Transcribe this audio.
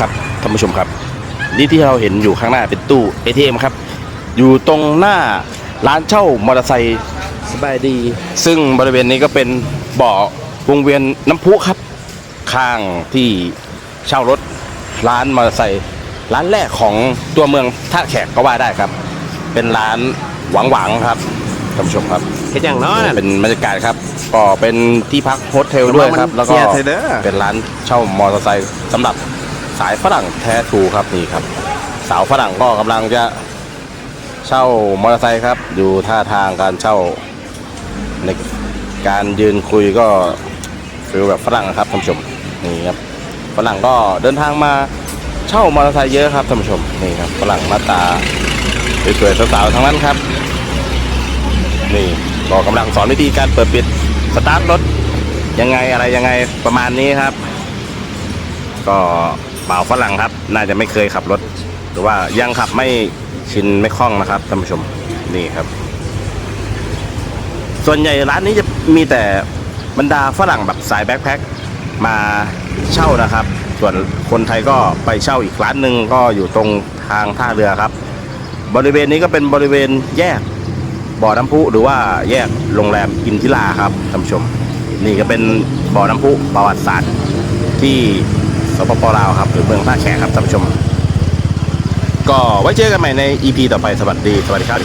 ครับท่านผู้ชมครับ นี่ที่เราเห็นอยู่ข้างหน้าเป็นตู้ ATM ครับ อยู่ตรงหน้าร้านเช่ามอเตอร์ไซค์สบายดี ซึ่งบริเวณนี้ก็เป็นบ่อวงเวียนน้ำพุครับ ข้างที่เช่ารถร้านมอเตอร์ไซค์ร้านแรกของตัวเมืองท่าแขกก็ว่าได้ครับ เป็นร้านหวังหวังๆครับท่านผู้ชมครับเฮ็ดอย่างน้อยน่ะเป็นบรรยากาศครับ ก็เป็นที่พักโฮสเทลด้วยครับมันแล้วก็เกียร์เทเดอร์เป็นร้านเช่ามอเตอร์ไซค์สำหรับ สายฝรั่งแท้ทูครับนี่ครับ สาวฝรั่งก็กำลังจะเช่ามอเตอร์ไซค์ครับดูท่าทางการเช่าในการยืนคุยก็ฟิลแบบฝรั่งนะครับท่านผู้ชมนี่ครับฝรั่งก็เดินทางมาเช่ามอเตอร์ไซค์เยอะครับท่านผู้ชมนี่ครับฝรั่งหน้าตาสวยๆสาวๆทั้งนั้นครับ นี่ก็กำลังสอนวิธีการเปิดปิดสตาร์ทรถยังไงอะไรยังไงประมาณนี้ครับ ก็ เปล่าวฝรั่งครับ น่าจะไม่เคยขับรถ หรือว่ายังขับไม่ชินไม่คล่องนะครับท่านผู้ชมนี่ครับ ส่วนใหญ่ร้านนี้จะมีแต่บรรดาฝรั่งแบบสายแบ็คแพ็คมาเช่านะครับ ส่วนคนไทยก็ไปเช่าอีกร้านหนึ่งก็อยู่ตรงทางท่าเรือครับ บริเวณนี้ก็เป็นบริเวณแยกบ่อน้ำพุหรือว่าแยกโรงแรมอินทิราครับท่านผู้ชม นี่ก็เป็นบ่อน้ำพุประวัติศาสตร์ที่ สปปลาวครับหรือเมืองท่าแขกครับท่านผู้ชม ก็ไว้เจอกันใหม่ใน EP ต่อไปสวัสดีสวัสดีครับ